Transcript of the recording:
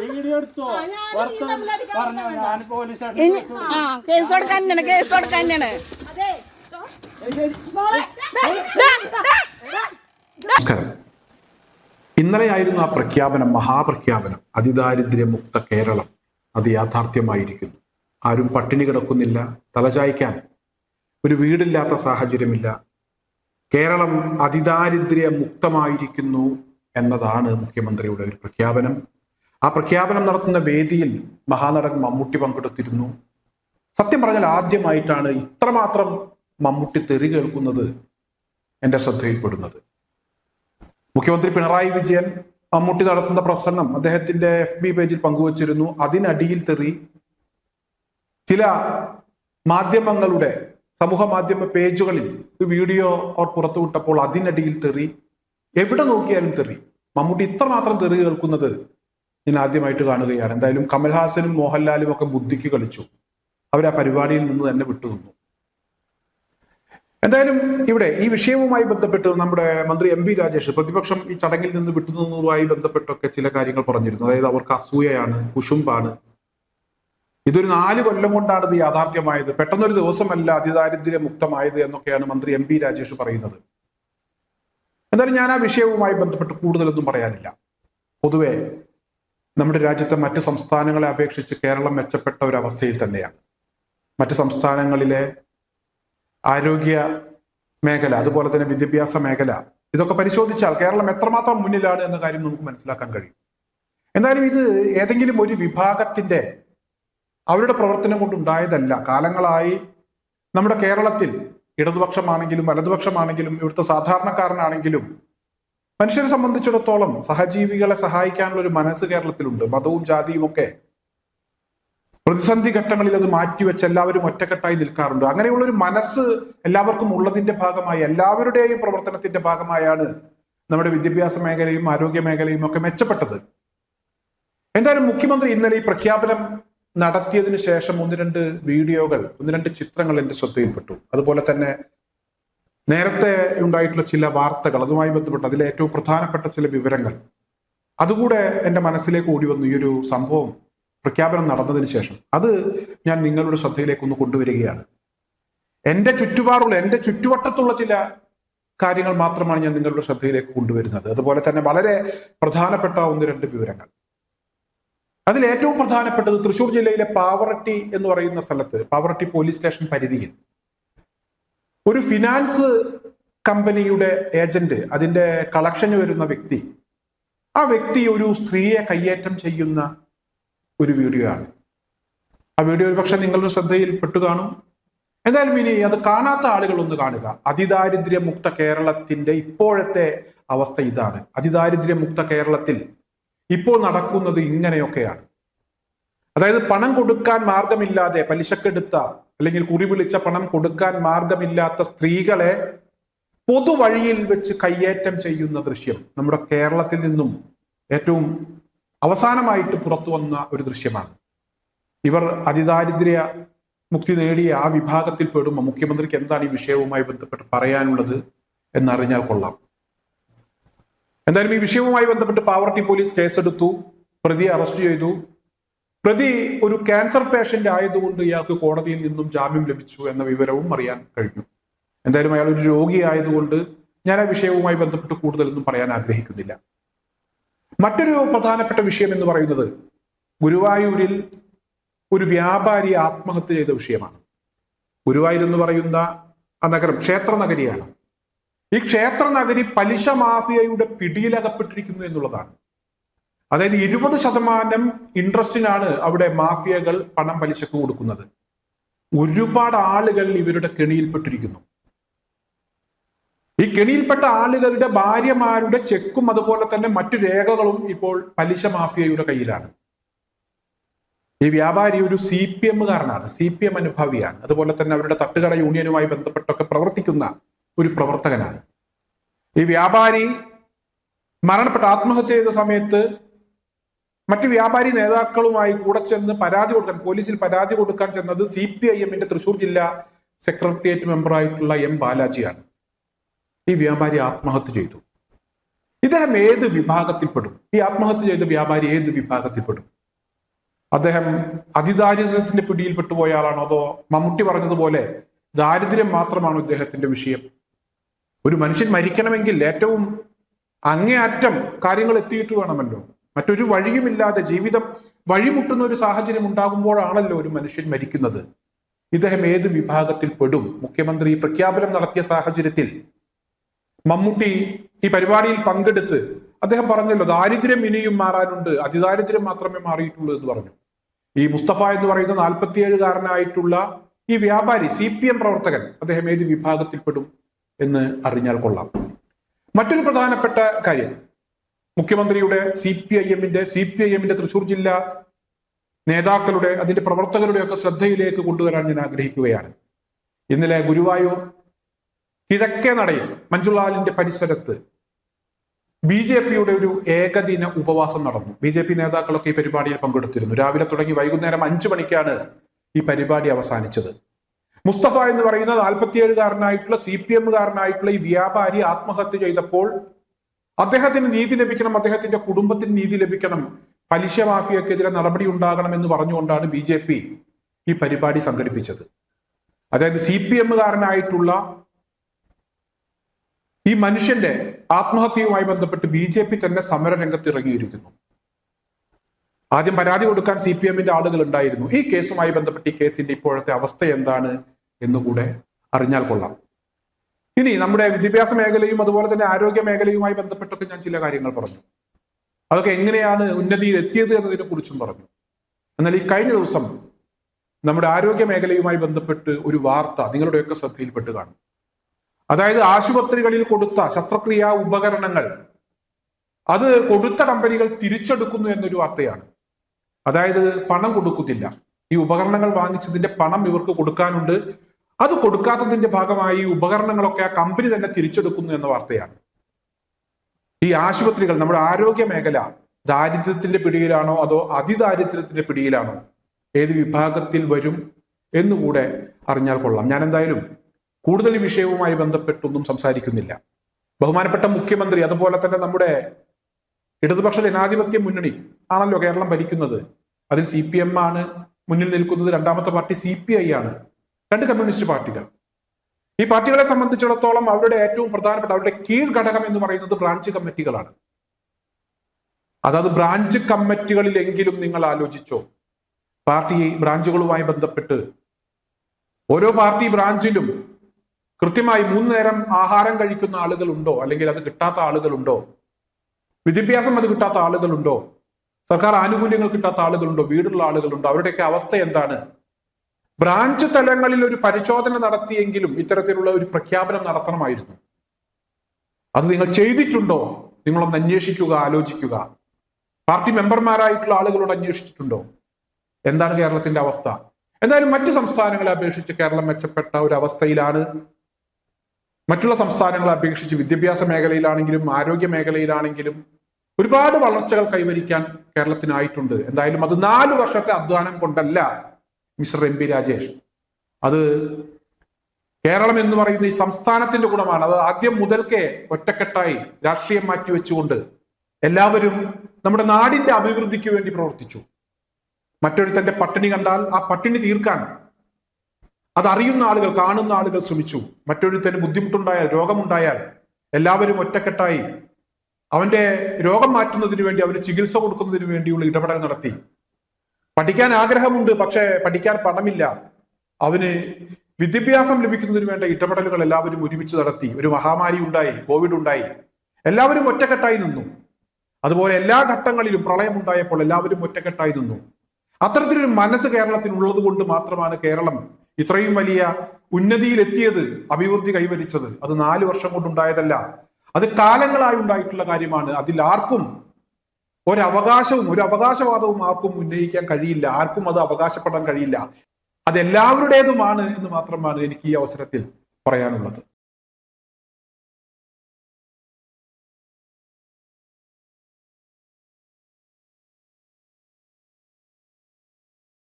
Video എടുത്തോ പറഞ്ഞു ഞാൻ പോലീസ് ഇനി ആ കേസ് കൊടുക്കാൻ തന്നെയാണ് കേസ് കൊടുക്കാൻ തന്നെയാണ്. നമസ്കാരം. ഇന്നലെയായിരുന്നു ആ പ്രഖ്യാപനം മഹാപ്രഖ്യാപനം. അതിദാരിദ്ര്യമുക്ത കേരളം. അത് യാഥാർത്ഥ്യമായിരിക്കുന്നു. ആരും പട്ടിണി കിടക്കുന്നില്ല തലചായ്ക്കാൻ ഒരു വീടില്ലാത്ത സാഹചര്യമില്ല. കേരളം അതിദാരിദ്ര്യ മുക്തമായിരിക്കുന്നു എന്നതാണ് മുഖ്യമന്ത്രിയുടെ ഒരു പ്രഖ്യാപനം. ആ പ്രഖ്യാപനം നടത്തുന്ന വേദിയിൽ മഹാനടൻ മമ്മൂട്ടി പങ്കെടുത്തിരുന്നു. സത്യം പറഞ്ഞാൽ ആദ്യമായിട്ടാണ് ഇത്രമാത്രം മമ്മൂട്ടി തെറി കേൾക്കുന്നത് എന്റെ ശ്രദ്ധയിൽപ്പെടുന്നത്. മുഖ്യമന്ത്രി പിണറായി വിജയൻ മമ്മൂട്ടി നടത്തുന്ന പ്രസംഗം അദ്ദേഹത്തിന്റെ എഫ് ബി പേജിൽ പങ്കുവച്ചിരുന്നു. അതിനടിയിൽ തെറി. ചില മാധ്യമങ്ങളുടെ സമൂഹ മാധ്യമ പേജുകളിൽ വീഡിയോ അവർ പുറത്തുവിട്ടപ്പോൾ അതിനടിയിൽ തെറി. എവിടെ നോക്കിയാലും തെറി. മമ്മൂട്ടി ഇത്രമാത്രം തെറി കേൾക്കുന്നത് ഞാൻ ആദ്യമായിട്ട് കാണുകയാണ്. എന്തായാലും കമൽഹാസനും മോഹൻലാലും ഒക്കെ ബുദ്ധിക്ക് കളിച്ചു. അവർ ആ പരിപാടിയിൽ നിന്ന് തന്നെ വിട്ടുനിന്നു എന്തായാലും ഇവിടെ ഈ വിഷയവുമായി ബന്ധപ്പെട്ട് നമ്മുടെ മന്ത്രി എം രാജേഷ് പ്രതിപക്ഷം ഈ ചടങ്ങിൽ നിന്ന് വിട്ടുനിന്നതുമായി ബന്ധപ്പെട്ടൊക്കെ ചില കാര്യങ്ങൾ പറഞ്ഞിരുന്നു. അതായത് അവർക്ക് അസൂയയാണ് കുശുമ്പാണ്. ഇതൊരു നാല് കൊല്ലം കൊണ്ടാണ് ഇത് യാഥാർത്ഥ്യമായത്. പെട്ടെന്നൊരു ദിവസമല്ല അതിദാരിദ്ര്യ മുക്തമായത് എന്നൊക്കെയാണ് മന്ത്രി എം രാജേഷ് പറയുന്നത്. എന്തായാലും ഞാൻ ആ വിഷയവുമായി ബന്ധപ്പെട്ട് കൂടുതലൊന്നും പറയാനില്ല. പൊതുവെ നമ്മുടെ രാജ്യത്തെ മറ്റ് സംസ്ഥാനങ്ങളെ അപേക്ഷിച്ച് കേരളം മെച്ചപ്പെട്ട ഒരു അവസ്ഥയിൽ തന്നെയാണ്. മറ്റ് സംസ്ഥാനങ്ങളിലെ ആരോഗ്യ മേഖല അതുപോലെ തന്നെ വിദ്യാഭ്യാസ മേഖല ഇതൊക്കെ പരിശോധിച്ചാൽ കേരളം എത്രമാത്രം മുന്നിലാണ് എന്ന കാര്യം നമുക്ക് മനസ്സിലാക്കാൻ കഴിയും. എന്തായാലും ഇത് ഏതെങ്കിലും ഒരു വിഭാഗത്തിന്റെ അവരുടെ പ്രവർത്തനം കൊണ്ടുണ്ടായതല്ല. കാലങ്ങളായി നമ്മുടെ കേരളത്തിൽ ഇടതുപക്ഷമാണെങ്കിലും വലതുപക്ഷമാണെങ്കിലും ഇവിടുത്തെ സാധാരണക്കാരനാണെങ്കിലും മനുഷ്യരെ സംബന്ധിച്ചിടത്തോളം സഹജീവികളെ സഹായിക്കാനുള്ള ഒരു മനസ്സ് കേരളത്തിലുണ്ട്. മതവും ജാതിയും ഒക്കെ പ്രതിസന്ധി ഘട്ടങ്ങളിൽ അത് മാറ്റിവെച്ച് എല്ലാവരും ഒറ്റക്കെട്ടായി നിൽക്കാറുണ്ട്. അങ്ങനെയുള്ള ഒരു മനസ്സ് എല്ലാവർക്കും ഉള്ളതിന്റെ ഭാഗമായി എല്ലാവരുടെയും പ്രവർത്തനത്തിന്റെ ഭാഗമായാണ് നമ്മുടെ വിദ്യാഭ്യാസ മേഖലയും ആരോഗ്യ മേഖലയും ഒക്കെ മെച്ചപ്പെട്ടത്. എന്തായാലും മുഖ്യമന്ത്രി ഇന്നലെ ഈ പ്രഖ്യാപനം നടത്തിയതിനു ശേഷം ഒന്ന് രണ്ട് വീഡിയോകൾ ഒന്ന് രണ്ട് ചിത്രങ്ങൾ എന്റെ ശ്രദ്ധയിൽപ്പെട്ടു. അതുപോലെ തന്നെ നേരത്തെ ഉണ്ടായിട്ടുള്ള ചില വാർത്തകൾ അതുമായി ബന്ധപ്പെട്ട് അതിലെ ഏറ്റവും പ്രധാനപ്പെട്ട ചില വിവരങ്ങൾ. അതുകൂടെ എന്റെ മനസ്സിലേക്ക് ഓടി വന്നു ഈ ഒരു സംഭവം പ്രഖ്യാപനം നടന്നതിന് ശേഷം. അത് ഞാൻ നിങ്ങളുടെ ശ്രദ്ധയിലേക്ക് ഒന്ന് കൊണ്ടുവരികയാണ്. എന്റെ ചുറ്റുപാടുള്ള എന്റെ ചുറ്റുവട്ടത്തുള്ള ചില കാര്യങ്ങൾ മാത്രമാണ് ഞാൻ നിങ്ങളുടെ ശ്രദ്ധയിലേക്ക് കൊണ്ടുവരുന്നത്. അതുപോലെ തന്നെ വളരെ പ്രധാനപ്പെട്ട ഒന്ന് രണ്ട് വിവരങ്ങൾ. അതിൽ ഏറ്റവും പ്രധാനപ്പെട്ടത് തൃശൂർ ജില്ലയിലെ പാവറട്ടി എന്ന് പറയുന്ന സ്ഥലത്ത് പാവറട്ടി പോലീസ് സ്റ്റേഷൻ പരിധിയിൽ. ഒരു ഫിനാൻസ് കമ്പനിയുടെ ഏജന്റ് അതിന്റെ കളക്ഷന് വരുന്ന വ്യക്തി ആ വ്യക്തി ഒരു സ്ത്രീയെ കയ്യേറ്റം ചെയ്യുന്ന ഒരു വീഡിയോ ആണ്. ആ വീഡിയോ ഒരുപക്ഷെ നിങ്ങളുടെ ശ്രദ്ധയിൽ പെട്ടു കാണും. എന്തായാലും ഇനി അത് കാണാത്ത ആളുകൾ ഒന്ന് കാണുക. അതിദാരിദ്ര്യമുക്ത കേരളത്തിന്റെ ഇപ്പോഴത്തെ അവസ്ഥ ഇതാണ്. അതിദാരിദ്ര്യമുക്ത കേരളത്തിൽ ഇപ്പോൾ നടക്കുന്നത് ഇങ്ങനെയൊക്കെയാണ്. അതായത് പണം കൊടുക്കാൻ മാർഗമില്ലാതെ പലിശക്കെടുത്ത അല്ലെങ്കിൽ കുറി വിളിച്ച പണം കൊടുക്കാൻ മാർഗമില്ലാത്ത സ്ത്രീകളെ പൊതുവഴിയിൽ വെച്ച് കയ്യേറ്റം ചെയ്യുന്ന ദൃശ്യം നമ്മുടെ കേരളത്തിൽ നിന്നും ഏറ്റവും അവസാനമായിട്ട് പുറത്തു വന്ന ഒരു ദൃശ്യമാണ്. ഇവർ അതിദാരിദ്ര്യ മുക്തി നേടിയ ആ വിഭാഗത്തിൽ പെടുമ്പോൾ മുഖ്യമന്ത്രിക്ക് എന്താണ് ഈ വിഷയവുമായി ബന്ധപ്പെട്ട് പറയാനുള്ളത് എന്നറിഞ്ഞാൽ കൊള്ളാം. എന്തായാലും ഈ വിഷയവുമായി ബന്ധപ്പെട്ട് പാവർട്ടി പോലീസ് കേസെടുത്തു. പ്രതിയെ അറസ്റ്റ് ചെയ്തു. പ്രതി ഒരു ക്യാൻസർ പേഷ്യന്റ് ആയതുകൊണ്ട് ഇയാൾക്ക് കോടതിയിൽ നിന്നും ജാമ്യം ലഭിച്ചു എന്ന വിവരവും അറിയാൻ കഴിഞ്ഞു. എന്തായാലും അയാൾ ഒരു രോഗിയായതുകൊണ്ട് ഞാൻ ആ വിഷയവുമായി ബന്ധപ്പെട്ട് കൂടുതലൊന്നും പറയാൻ ആഗ്രഹിക്കുന്നില്ല. മറ്റൊരു പ്രധാനപ്പെട്ട വിഷയം എന്ന് പറയുന്നത് ഗുരുവായൂരിൽ ഒരു വ്യാപാരി ആത്മഹത്യ ചെയ്ത വിഷയമാണ്. ഗുരുവായൂർ എന്ന് പറയുന്ന ആ നഗരം ക്ഷേത്ര നഗരിയാണ്. ഈ ക്ഷേത്ര നഗരി പലിശ മാഫിയയുടെ പിടിയിലകപ്പെട്ടിരിക്കുന്നു എന്നുള്ളതാണ്. അതായത് ഇരുപത് ശതമാനം ഇൻട്രസ്റ്റിനാണ് അവിടെ മാഫിയകൾ പണം പലിശക്ക് കൊടുക്കുന്നത്. ഒരുപാട് ആളുകൾ ഇവരുടെ കെണിയിൽപ്പെട്ടിരിക്കുന്നു. ഈ കെണിയിൽപ്പെട്ട ആളുകളുടെ ഭാര്യമാരുടെ ചെക്കും അതുപോലെ തന്നെ മറ്റു രേഖകളും ഇപ്പോൾ പലിശ മാഫിയയുടെ കയ്യിലാണ്. ഈ വ്യാപാരി ഒരു സി പി എമ്മുകാരനാണ് സി പി എം അനുഭാവിയാണ്. അതുപോലെ തന്നെ അവരുടെ തട്ടുകട യൂണിയനുമായി ബന്ധപ്പെട്ടൊക്കെ പ്രവർത്തിക്കുന്ന ഒരു പ്രവർത്തകനാണ്. ഈ വ്യാപാരി മരണപ്പെട്ട ആത്മഹത്യ ചെയ്ത സമയത്ത് മറ്റ് വ്യാപാരി നേതാക്കളുമായി കൂടെ ചെന്ന് പരാതി കൊടുക്കാൻ പോലീസിൽ പരാതി കൊടുക്കാൻ ചെന്നത് സി പി ഐ എമ്മിന്റെ തൃശൂർ ജില്ലാ സെക്രട്ടേറിയറ്റ് മെമ്പറായിട്ടുള്ള എം ബാലാജിയാണ്. ഈ വ്യാപാരി ആത്മഹത്യ ചെയ്തു. ഇദ്ദേഹം ഏത് വിഭാഗത്തിൽപ്പെടും? ഈ ആത്മഹത്യ ചെയ്ത വ്യാപാരി ഏത് വിഭാഗത്തിൽപ്പെടും? അദ്ദേഹം അതിദാരിദ്ര്യത്തിന്റെ പിടിയിൽപ്പെട്ടു പോയ ആളാണോ? അതോ മമ്മൂട്ടി പറഞ്ഞതുപോലെ ദാരിദ്ര്യം മാത്രമാണോ ഇദ്ദേഹത്തിന്റെ വിഷയം? ഒരു മനുഷ്യൻ മരിക്കണമെങ്കിൽ ഏറ്റവും അങ്ങേയറ്റം കാര്യങ്ങൾ എത്തിയിട്ട് വേണമല്ലോ. മറ്റൊരു വഴിയുമില്ലാതെ ജീവിതം വഴിമുട്ടുന്ന ഒരു സാഹചര്യം ഉണ്ടാകുമ്പോഴാണല്ലോ ഒരു മനുഷ്യൻ മരിക്കുന്നത്. ഇദ്ദേഹം ഏത് വിഭാഗത്തിൽ പെടും? മുഖ്യമന്ത്രി പ്രഖ്യാപനം നടത്തിയ സാഹചര്യത്തിൽ മമ്മൂട്ടി ഈ പരിപാടിയിൽ പങ്കെടുത്ത് അദ്ദേഹം പറഞ്ഞല്ലോ ദാരിദ്ര്യം ഇനിയും മാറാനുണ്ട് അതിദാരിദ്ര്യം മാത്രമേ മാറിയിട്ടുള്ളൂ എന്ന് പറഞ്ഞു. ഈ മുസ്തഫ എന്ന് പറയുന്ന നാൽപ്പത്തിയേഴുകാരനായിട്ടുള്ള ഈ വ്യാപാരി സി പി എം പ്രവർത്തകൻ അദ്ദേഹം ഏത് വിഭാഗത്തിൽപ്പെടും എന്ന് അറിഞ്ഞാൽ കൊള്ളാം. മറ്റൊരു പ്രധാനപ്പെട്ട കാര്യം. മുഖ്യമന്ത്രിയുടെ സി പി ഐ എമ്മിന്റെ സി പി ഐ എമ്മിന്റെ തൃശൂർ ജില്ലാ നേതാക്കളുടെ അതിന്റെ പ്രവർത്തകരുടെ ഒക്കെ ശ്രദ്ധയിലേക്ക് കൊണ്ടുവരാൻ ഞാൻ ആഗ്രഹിക്കുകയാണ്. ഇന്നലെ ഗുരുവായൂർ കിഴക്കേ നടയിൽ മഞ്ജുലാലിന്റെ പരിസരത്ത് ബി ജെ പിയുടെ ഒരു ഏകദിന ഉപവാസം നടന്നു. ബി ജെ പി നേതാക്കളൊക്കെ ഈ പരിപാടിയിൽ പങ്കെടുത്തിരുന്നു. രാവിലെ തുടങ്ങി വൈകുന്നേരം അഞ്ചു മണിക്കാണ് ഈ പരിപാടി അവസാനിച്ചത്. മുസ്തഫ എന്ന് പറയുന്ന നാൽപ്പത്തിയേഴുകാരനായിട്ടുള്ള സി പി എമ്മുകാരനായിട്ടുള്ള ഈ വ്യാപാരി ആത്മഹത്യ ചെയ്തപ്പോൾ അദ്ദേഹത്തിന് നീതി ലഭിക്കണം അദ്ദേഹത്തിന്റെ കുടുംബത്തിന് നീതി ലഭിക്കണം പലിശ മാഫിയക്കെതിരെ നടപടി ഉണ്ടാകണം എന്ന് പറഞ്ഞുകൊണ്ടാണ് ബി ജെ പി ഈ പരിപാടി സംഘടിപ്പിച്ചത്. അതായത് സി പി എമ്മുകാരനായിട്ടുള്ള ഈ മനുഷ്യന്റെ ആത്മഹത്യയുമായി ബന്ധപ്പെട്ട് ബി ജെ പി തന്നെ സമരരംഗത്ത് ഇറങ്ങിയിരിക്കുന്നു ആദ്യം പരാതി കൊടുക്കാൻ സി പി എമ്മിന്റെ ആളുകൾ ഉണ്ടായിരുന്നു. ഈ കേസുമായി ബന്ധപ്പെട്ട് ഈ കേസിന്റെ ഇപ്പോഴത്തെ അവസ്ഥ എന്താണ് എന്നുകൂടെ അറിഞ്ഞാൽ കൊള്ളാം. ഇനി നമ്മുടെ വിദ്യാഭ്യാസ മേഖലയും അതുപോലെ തന്നെ ആരോഗ്യ മേഖലയുമായി ബന്ധപ്പെട്ടൊക്കെ ഞാൻ ചില കാര്യങ്ങൾ പറഞ്ഞു. അതൊക്കെ എങ്ങനെയാണ് ഉന്നതിയിൽ എത്തിയത് എന്നതിനെ കുറിച്ചും പറഞ്ഞു. എന്നാൽ ഈ കഴിഞ്ഞ ദിവസം നമ്മുടെ ആരോഗ്യ മേഖലയുമായി ബന്ധപ്പെട്ട് ഒരു വാർത്ത നിങ്ങളുടെയൊക്കെ ശ്രദ്ധയിൽപ്പെട്ട് കാണും. അതായത് ആശുപത്രികളിൽ കൊടുത്ത ശസ്ത്രക്രിയാ ഉപകരണങ്ങൾ അത് കൊടുത്ത കമ്പനികൾ തിരിച്ചെടുക്കുന്നു എന്നൊരു വാർത്തയാണ്. അതായത് പണം കൊടുക്കുന്നില്ല. ഈ ഉപകരണങ്ങൾ വാങ്ങിച്ചതിന്റെ പണം ഇവർക്ക് കൊടുക്കാനുണ്ട്. അത് കൊടുക്കാത്തതിന്റെ ഭാഗമായി ഈ ഉപകരണങ്ങളൊക്കെ ആ കമ്പനി തന്നെ തിരിച്ചെടുക്കുന്നു എന്ന വാർത്തയാണ്. ഈ ആശുപത്രികൾ നമ്മുടെ ആരോഗ്യ മേഖല ദാരിദ്ര്യത്തിന്റെ പിടിയിലാണോ അതോ അതിദാരിദ്ര്യത്തിന്റെ പിടിയിലാണോ? ഏത് വിഭാഗത്തിൽ വരും എന്നുകൂടെ അറിഞ്ഞാൽ കൊള്ളാം. ഞാൻ എന്തായാലും കൂടുതൽ വിഷയവുമായി ബന്ധപ്പെട്ടൊന്നും സംസാരിക്കുന്നില്ല. ബഹുമാനപ്പെട്ട മുഖ്യമന്ത്രി അതുപോലെ തന്നെ നമ്മുടെ ഇടതുപക്ഷ ജനാധിപത്യ മുന്നണി ആണല്ലോ കേരളം ഭരിക്കുന്നത്. അതിൽ സി പി എം ആണ് മുന്നിൽ നിൽക്കുന്നത്. രണ്ടാമത്തെ പാർട്ടി സി പി ഐ ആണ്. രണ്ട് കമ്മ്യൂണിസ്റ്റ് പാർട്ടികൾ. ഈ പാർട്ടികളെ സംബന്ധിച്ചിടത്തോളം അവരുടെ ഏറ്റവും പ്രധാനപ്പെട്ട അവരുടെ കീഴ്ഘടകം എന്ന് പറയുന്നത് ബ്രാഞ്ച് കമ്മിറ്റികളാണ്. അതായത് ബ്രാഞ്ച് കമ്മിറ്റികളിലെങ്കിലും നിങ്ങൾ ആലോചിച്ചോ. പാർട്ടി ബ്രാഞ്ചുകളുമായി ബന്ധപ്പെട്ട് ഓരോ പാർട്ടി ബ്രാഞ്ചിലും കൃത്യമായി മൂന്ന് നേരം ആഹാരം കഴിക്കുന്ന ആളുകളുണ്ടോ? അല്ലെങ്കിൽ അത് കിട്ടാത്ത ആളുകളുണ്ടോ? വിദ്യാഭ്യാസം അത് കിട്ടാത്ത ആളുകളുണ്ടോ? സർക്കാർ ആനുകൂല്യങ്ങൾ കിട്ടാത്ത ആളുകളുണ്ടോ? വീടുള്ള ആളുകളുണ്ടോ? അവരുടെയൊക്കെ അവസ്ഥ എന്താണ്? ബ്രാഞ്ച് തലങ്ങളിൽ ഒരു പരിശോധന നടത്തിയെങ്കിലും ഇത്തരത്തിലുള്ള ഒരു പ്രഖ്യാപനം നടത്തണമായിരുന്നു. അത് നിങ്ങൾ ചെയ്തിട്ടുണ്ടോ? നിങ്ങളൊന്ന് അന്വേഷിക്കുക ആലോചിക്കുക. പാർട്ടി മെമ്പർമാരായിട്ടുള്ള ആളുകളോട് അന്വേഷിച്ചിട്ടുണ്ടോ? എന്താണ് കേരളത്തിന്റെ അവസ്ഥ? എന്തായാലും മറ്റ് സംസ്ഥാനങ്ങളെ അപേക്ഷിച്ച് കേരളം മെച്ചപ്പെട്ട ഒരു അവസ്ഥയിലാണ് മറ്റുള്ള സംസ്ഥാനങ്ങളെ അപേക്ഷിച്ച് വിദ്യാഭ്യാസ മേഖലയിലാണെങ്കിലും ആരോഗ്യ മേഖലയിലാണെങ്കിലും ഒരുപാട് വളർച്ചകൾ കൈവരിക്കാൻ കേരളത്തിനായിട്ടുണ്ട്. എന്തായാലും അത് നാല് വർഷത്തെ അധ്വാനം കൊണ്ടല്ല മിസ്റ്റർ എം പി രാജേഷ്. അത് കേരളം എന്ന് പറയുന്ന ഈ സംസ്ഥാനത്തിന്റെ ഗുണമാണ്. അത് ആദ്യം മുതൽക്കേ ഒറ്റക്കെട്ടായി രാഷ്ട്രീയം മാറ്റിവെച്ചുകൊണ്ട് എല്ലാവരും നമ്മുടെ നാടിന്റെ അഭിവൃദ്ധിക്ക് വേണ്ടി പ്രവർത്തിച്ചു. മറ്റൊരുത്തന്റെ പട്ടിണി കണ്ടാൽ ആ പട്ടിണി തീർക്കാൻ അതറിയുന്ന ആളുകൾ കാണുന്ന ആളുകൾ ശ്രമിച്ചു. മറ്റൊരുത്തന് ബുദ്ധിമുട്ടുണ്ടായാൽ രോഗമുണ്ടായാൽ എല്ലാവരും ഒറ്റക്കെട്ടായി അവന്റെ രോഗം മാറ്റുന്നതിന് വേണ്ടി അവന് ചികിത്സ കൊടുക്കുന്നതിന് വേണ്ടിയുള്ള ഇടപെടൽ നടത്തി. പഠിക്കാൻ ആഗ്രഹമുണ്ട് പക്ഷേ പഠിക്കാൻ പണമില്ല. അവന് വിദ്യാഭ്യാസം ലഭിക്കുന്നതിന് വേണ്ട ഇടപെടലുകൾ എല്ലാവരും ഒരുമിച്ച് നടത്തി. ഒരു മഹാമാരി ഉണ്ടായി കോവിഡ് ഉണ്ടായി. എല്ലാവരും ഒറ്റക്കെട്ടായി നിന്നു. അതുപോലെ എല്ലാ ഘട്ടങ്ങളിലും പ്രളയമുണ്ടായപ്പോൾ എല്ലാവരും ഒറ്റക്കെട്ടായി നിന്നു. അത്തരത്തിലൊരു മനസ്സ് കേരളത്തിനുള്ളത് കൊണ്ട് മാത്രമാണ് കേരളം ഇത്രയും വലിയ ഉന്നതിയിലെത്തിയത് അഭിവൃദ്ധി കൈവരിച്ചത് അത് നാല് വർഷം കൊണ്ടുണ്ടായതല്ല. അത് കാലങ്ങളായി ഉണ്ടായിട്ടുള്ള കാര്യമാണ്. അതിൽ ആർക്കും ഒരവകാശവും ഒരു അവകാശവാദവും ആർക്കും ഉന്നയിക്കാൻ കഴിയില്ല. ആർക്കും അത് അവകാശപ്പെടാൻ കഴിയില്ല. അതെല്ലാവരുടേതുമാണ് എന്ന് മാത്രമാണ് എനിക്ക് ഈ അവസരത്തിൽ പറയാനുള്ളത്.